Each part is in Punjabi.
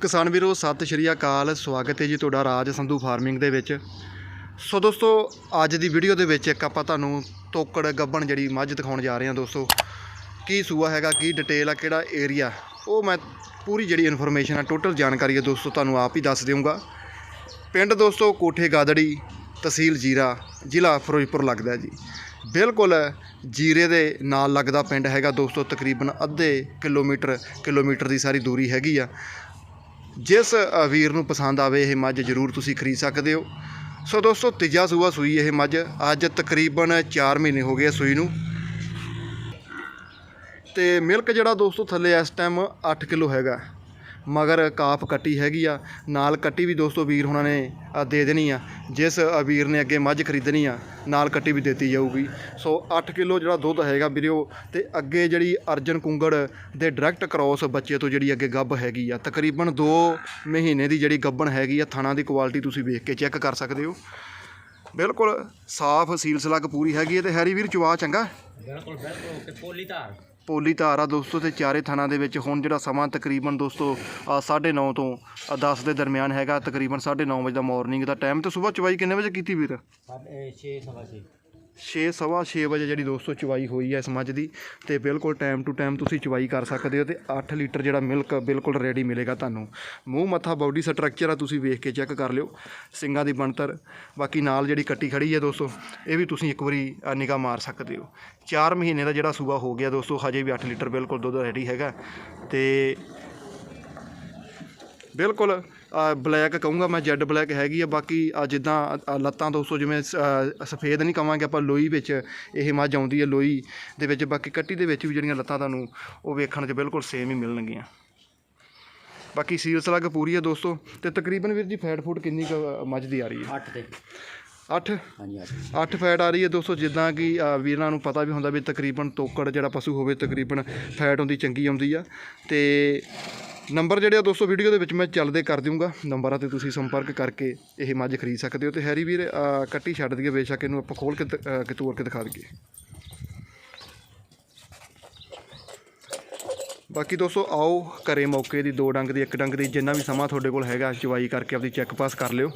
ਕਿਸਾਨ ਵੀਰੋ, ਸਤਿ ਸ਼੍ਰੀ ਅਕਾਲ। ਸਵਾਗਤ ਹੈ ਜੀ ਤੁਹਾਡਾ ਰਾਜ ਸੰਧੂ ਫਾਰਮਿੰਗ ਦੇ ਵਿੱਚ। ਸੋ ਦੋਸਤੋ, ਅੱਜ ਦੀ ਵੀਡੀਓ ਦੇ ਵਿੱਚ ਇੱਕ ਆਪਾਂ ਤੁਹਾਨੂੰ ਤੋਕੜ ਗੱਬਣ ਜਿਹੜੀ ਮੱਝ ਦਿਖਾਉਣ ਜਾ ਰਹੇ ਹਾਂ ਦੋਸਤੋ। ਕੀ ਸੂਆ ਹੈਗਾ, ਕੀ ਡਿਟੇਲ ਆ, ਕਿਹੜਾ ਏਰੀਆ ਉਹ ਮੈਂ ਪੂਰੀ ਜਿਹੜੀ ਇਨਫੋਰਮੇਸ਼ਨ ਆ ਟੋਟਲ ਜਾਣਕਾਰੀ ਹੈ ਦੋਸਤੋ, ਤੁਹਾਨੂੰ ਆਪ ਹੀ ਦੱਸ ਦਿਉਂਗਾ ਪਿੰਡ ਦੋਸਤੋ, ਕੋਠੇ ਗਾਦੜੀ, ਤਹਿਸੀਲ ਜੀਰਾ, ਜ਼ਿਲ੍ਹਾ ਫਿਰੋਜ਼ਪੁਰ ਲੱਗਦਾ ਜੀ। ਬਿਲਕੁਲ ਜੀਰੇ ਦੇ ਨਾਲ ਲੱਗਦਾ ਪਿੰਡ ਹੈਗਾ ਦੋਸਤੋ, ਤਕਰੀਬਨ ਅੱਧੇ ਕਿਲੋਮੀਟਰ ਕਿਲੋਮੀਟਰ ਦੀ ਸਾਰੀ ਦੂਰੀ ਹੈਗੀ ਆ। ਜਿਸ ਵੀਰ ਨੂੰ ਪਸੰਦ ਆਵੇ ਇਹ ਮੱਝ ਜ਼ਰੂਰ ਤੁਸੀਂ ਖਰੀਦ ਸਕਦੇ ਹੋ। ਸੋ ਦੋਸਤੋ, ਤੀਜਾ ਸੂਆ ਸੂਈ ਇਹ ਮੱਝ। ਅੱਜ ਤਕਰੀਬਨ 4 ਮਹੀਨੇ ਹੋ ਗਏ ਸੂਈ ਨੂੰ। ਤੇ ਮਿਲਕ ਜਿਹੜਾ ਦੋਸਤੋ ਥੱਲੇ ਇਸ ਟਾਈਮ 8 ਕਿਲੋ ਹੈਗਾ। ਮਗਰ ਕਾਪ ਕੱਟੀ ਹੈਗੀ ਆ। ਨਾਲ ਕੱਟੀ ਵੀ ਦੋਸਤੋ ਵੀਰ ਹੁਣਾਂ ਨੇ ਦੇ ਦੇਣੀ ਆ। ਜਿਸ ਵੀਰ ਨੇ ਅੱਗੇ ਮੱਝ ਖਰੀਦਣੀ ਆ, ਨਾਲ ਕੱਟੀ ਵੀ ਦਿੱਤੀ ਜਾਊਗੀ। ਸੋ 8 ਕਿਲੋ ਜਿਹੜਾ ਦੁੱਧ ਹੈਗਾ ਵੀਰਿਓ ਤੇ ਅੱਗੇ ਜਿਹੜੀ ਅਰਜਨ ਕੁੰਗੜ ਦੇ ਡਾਇਰੈਕਟ ਕ੍ਰੋਸ ਬੱਚੇ ਤੋਂ ਜਿਹੜੀ ਅੱਗੇ ਗੱਭ ਹੈਗੀ ਆ, ਤਕਰੀਬਨ 2 ਮਹੀਨੇ ਦੀ ਜਿਹੜੀ ਗੱਭਣ ਹੈਗੀ ਆ, ਥਣਾ ਦੀ ਕੁਆਲਿਟੀ ਤੁਸੀਂ ਵੇਖ ਕੇ ਚੈੱਕ ਕਰ ਸਕਦੇ ਹੋ। ਬਿਲਕੁਲ ਸਾਫ਼ ਸੀਲ ਸਲੱਗ ਪੂਰੀ ਹੈਗੀ ਹੈ ਤੇ ਹੈਰੀ ਵੀਰ ਚਵਾ ਚੰਗਾ? ਬਿਲਕੁਲ ਬਿਲਕੁਲ, ਤੇ ਪੋਲੀ ਧਾਰ। ਪੋਲੀ ਧਾਰਾ ਆ ਦੋਸਤੋ ਤੇ ਚਾਰੇ ਥਾਣਾ ਦੇ ਵਿੱਚ ਹੁਣ ਜਿਹੜਾ ਸਮਾਂ ਤਕਰੀਬਨ ਦੋਸਤੋ 9:30 ਤੋਂ 10 ਦੇ ਦਰਮਿਆਨ ਹੈਗਾ ਤਕਰੀਬਨ 9:30 ਵਜੇ ਦਾ ਮਾਰਨਿੰਗ ਦਾ ਟਾਈਮ ਤੇ ਸਵੇਰ ਚਵਾਈ ਕਿੰਨੇ ਵਜੇ ਕੀਤੀ ਵੀਰ? ਸਾਡੇ 6 ਸਵਾ 6 ਸਵਾ 6 ਵਜੇ ਜਿਹੜੀ ਦੋਸਤੋ ਚਵਾਈ ਹੋਈ ਹੈ ਇਸ ਮੱਝ ਦੀ ਤੇ ਬਿਲਕੁਲ ਟਾਈਮ ਟੂ ਟਾਈਮ ਤੁਸੀਂ ਚਵਾਈ ਕਰ ਸਕਦੇ ਹੋ ਤੇ 8 ਲੀਟਰ ਜਿਹੜਾ ਮਿਲਕ ਬਿਲਕੁਲ ਰੈਡੀ ਮਿਲੇਗਾ ਤੁਹਾਨੂੰ। ਮੂੰਹ, ਮੱਥਾ ਬਾਡੀ ਸਟਰਕਚਰ ਆ ਤੁਸੀਂ ਵੇਖ ਕੇ ਚੈੱਕ ਕਰ ਲਿਓ ਸਿੰਘਾਂ ਦੀ ਬਣਤਰ। ਬਾਕੀ ਨਾਲ ਜਿਹੜੀ ਕੱਟੀ ਖੜੀ ਹੈ ਦੋਸਤੋ, ਇਹ ਵੀ ਤੁਸੀਂ ਇੱਕ ਵਾਰੀ ਨਿਗਾਹ ਮਾਰ ਸਕਦੇ ਹੋ। 4 ਮਹੀਨੇ ਦਾ ਜਿਹੜਾ ਸੂਬਾ ਹੋ ਗਿਆ ਦੋਸਤੋ, ਹਜੇ ਵੀ 8 ਲੀਟਰ ਬਿਲਕੁਲ ਦੁੱਧ ਰੈਡੀ ਹੈਗਾ ਤੇ ਬਿਲਕੁਲ ਬਲੈਕ ਕਹੂੰਗਾ ਮੈਂ ਜੈਡ ਬਲੈਕ ਹੈਗੀ ਆ ਬਾਕੀ ਆ ਜਿੱਦਾਂ ਲੱਤਾਂ ਦੋਸਤੋ ਜਿਵੇਂ ਸਫੇਦ ਨਹੀਂ ਕਵਾਂਗੇ ਆਪਾਂ ਲੋਈ ਵਿੱਚ ਇਹ ਮੱਝ ਆਉਂਦੀ ਹੈ ਲੋਈ ਦੇ ਵਿੱਚ ਬਾਕੀ ਕੱਟੀ ਦੇ ਵਿੱਚ ਵੀ ਜਿਹੜੀਆਂ ਲੱਤਾਂ ਤੁਹਾਨੂੰ ਉਹ ਵੇਖਣ 'ਚ ਬਿਲਕੁਲ ਸੇਮ ਹੀ ਮਿਲਣਗੀਆਂ। ਬਾਕੀ ਸੀਲ ਸਲੱਗ ਪੂਰੀ ਹੈ ਦੋਸਤੋ ਤੇ ਤਕਰੀਬਨ ਵੀਰ ਜੀ ਫੈਟ ਫੂਡ ਕਿੰਨੀ ਮੱਝ ਦੀ ਆ ਰਹੀ ਹੈ 8 ਤੇ। 8 ਹਾਂਜੀ 8 8 ਫੈਟ ਆ ਰਹੀ ਹੈ ਦੋਸਤੋ ਜਿੱਦਾਂ ਕਿ ਵੀਰਾਂ ਨੂੰ ਪਤਾ ਵੀ ਹੁੰਦਾ ਵੀ ਤਕਰੀਬਨ ਤੋਕੜ ਜਿਹੜਾ ਪਸ਼ੂ ਹੋਵੇ ਤਕਰੀਬਨ ਫੈਟ ਹੁੰਦੀ ਚੰਗੀ ਆਉਂਦੀ ਆ। ਤੇ ਨੰਬਰ ਜਿਹੜੇ ਆ ਦੋਸਤੋ ਵੀਡੀਓ ਦੇ ਵਿੱਚ ਮੈਂ ਚੱਲਦੇ ਕਰ ਦੂੰਗਾ ਨੰਬਰਾਂ ਤੇ ਤੁਸੀਂ ਸੰਪਰਕ ਕਰਕੇ ਇਹ ਮੱਝ ਖਰੀਦ ਸਕਦੇ ਹੋ ਤੇ ਹੈਰੀ ਵੀਰ ਕੱਟੀ ਛੱਡ ਦਈਏ ਬੇਸ਼ੱਕ ਇਹਨੂੰ ਆਪਾਂ ਖੋਲ ਕੇ ਦ- ਅ, ਕੇ ਦਿਖਾ ਦਈਏ। ਬਾਕੀ ਦੋਸਤੋ ਆਓ ਘਰੇ ਮੌਕੇ ਦੀ ਦੋ ਡੰਗ ਦੀ ਇੱਕ ਡੰਗ ਦੀ ਜਿੰਨਾ ਵੀ ਸਮਾਂ ਤੁਹਾਡੇ ਕੋਲ ਹੈਗਾ ਚਵਾਈ ਕਰਕੇ ਆਪਦੀ ਚੈੱਕ ਪਾਸ ਕਰ ਲਿਓ।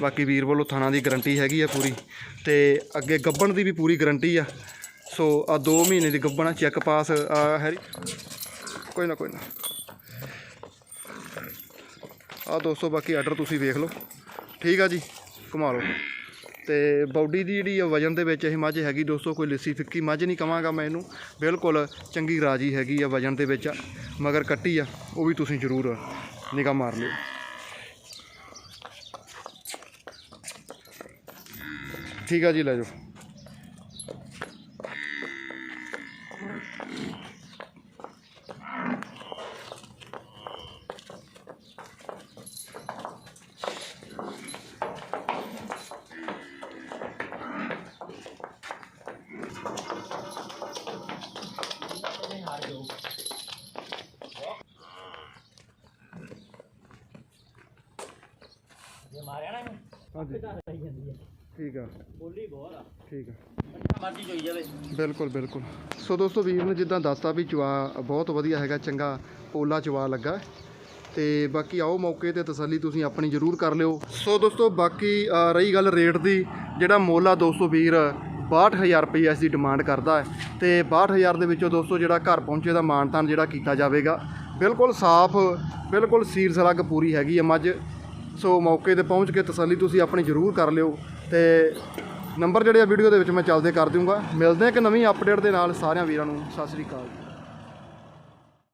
ਬਾਕੀ ਵੀਰ ਵੱਲੋਂ ਥਾਣਾ ਦੀ ਗਾਰੰਟੀ ਹੈਗੀ ਆ ਪੂਰੀ ਤੇ ਅੱਗੇ ਗੱਬਣ ਦੀ ਵੀ ਪੂਰੀ ਗਾਰੰਟੀ ਆ। ਸੋ ਆ 2 ਮਹੀਨੇ ਦੀ ਗੱਬਣ ਆ ਚੈੱਕ ਪਾਸ ਆ ਹੈਰੀ। ਕੋਈ ਨਾ ਕੋਈ ਨਾ। ਆ ਦੋਸਤੋ, ਬਾਕੀ ਆਰਡਰ ਤੁਸੀਂ ਵੇਖ ਲਓ। ਠੀਕ ਆ ਜੀ, ਘੁਮਾ ਲਓ। ਤੇ ਬਾਡੀ ਦੀ ਜਿਹੜੀ ਆ ਵਜਨ ਦੇ ਵਿੱਚ ਇਹ ਮੱਝ ਹੈਗੀ ਦੋਸਤੋ, ਕੋਈ ਲਿੱਸੀ ਫਿੱਕੀ ਮੱਝ ਨਹੀਂ ਕਵਾਂਗਾ ਮੈਂ ਇਹਨੂੰ। ਬਿਲਕੁਲ ਚੰਗੀ ਰਾਜੀ ਹੈਗੀ ਆ ਵਜਨ ਦੇ ਵਿੱਚ ਮਗਰ ਕੱਟੀ ਆ, ਉਹ ਵੀ ਤੁਸੀਂ ਜ਼ਰੂਰ ਨਿਗਾਹ ਮਾਰ ਲਿਓ। ਠੀਕ ਆ ਜੀ, ਲੈ ਜਾਓ। ਹਾਂਜੀ। ਠੀਕ ਆ। ਪੋਲੀ ਬਹੁਤ ਆ ਠੀਕ ਆ। ਮਰਜ਼ੀ ਚੋਈ ਜਾਵੇ ਬਿਲਕੁਲ ਬਿਲਕੁਲ। ਸੋ ਦੋਸਤੋ, ਵੀਰ ਨੇ ਜਿੱਦਾਂ ਦੱਸਤਾ ਵੀ ਚਵਾ ਬਹੁਤ ਵਧੀਆ ਹੈਗਾ, ਚੰਗਾ ਪੋਲਾ ਚਵਾ ਲੱਗਾ। ਤੇ ਬਾਕੀ ਆਓ ਮੌਕੇ ਤੇ ਤਸੱਲੀ ਤੁਸੀਂ ਆਪਣੀ ਜ਼ਰੂਰ ਕਰ ਲਿਓ। ਸੋ ਦੋਸਤੋ, ਬਾਕੀ ਰਹੀ ਗੱਲ ਰੇਟ ਦੀ, ਜਿਹੜਾ ਮੁੱਲ ਆ ਦੋਸਤੋ ਵੀਰ 62000 ਰੁਪਏ ਇਸ ਦੀ ਡਿਮਾਂਡ ਕਰਦਾ ਹੈ। ਤੇ 62000 ਦੇ ਵਿੱਚੋਂ ਦੋਸਤੋ, ਜਿਹੜਾ ਘਰ ਪਹੁੰਚੇ ਦਾ ਮਾਨਤਾਨ ਜਿਹੜਾ ਕੀਤਾ ਜਾਵੇਗਾ, ਬਿਲਕੁਲ ਸਾਫ਼, ਬਿਲਕੁਲ ਸੀਰ ਸਲੱਗ ਪੂਰੀ ਹੈਗੀ ਹੈ ਮੱਝ। ਸੋ ਮੌਕੇ ਤੇ ਪਹੁੰਚ ਕੇ ਤਸੱਲੀ ਤੁਸੀਂ ਆਪਣੀ ਜ਼ਰੂਰ ਕਰ ਲਿਓ ਤੇ ਨੰਬਰ ਜਿਹੜੇ ਆ ਵੀਡੀਓ ਦੇ ਵਿੱਚ ਮੈਂ ਚੱਲਦੇ ਕਰ ਦੂੰਗਾ ਮਿਲਦੇ ਹਾਂ ਇੱਕ ਨਵੀਂ ਅਪਡੇਟ ਦੇ ਨਾਲ ਸਾਰਿਆਂ ਵੀਰਾਂ ਨੂੰ। ਸਤਿ ਸ੍ਰੀ ਅਕਾਲ।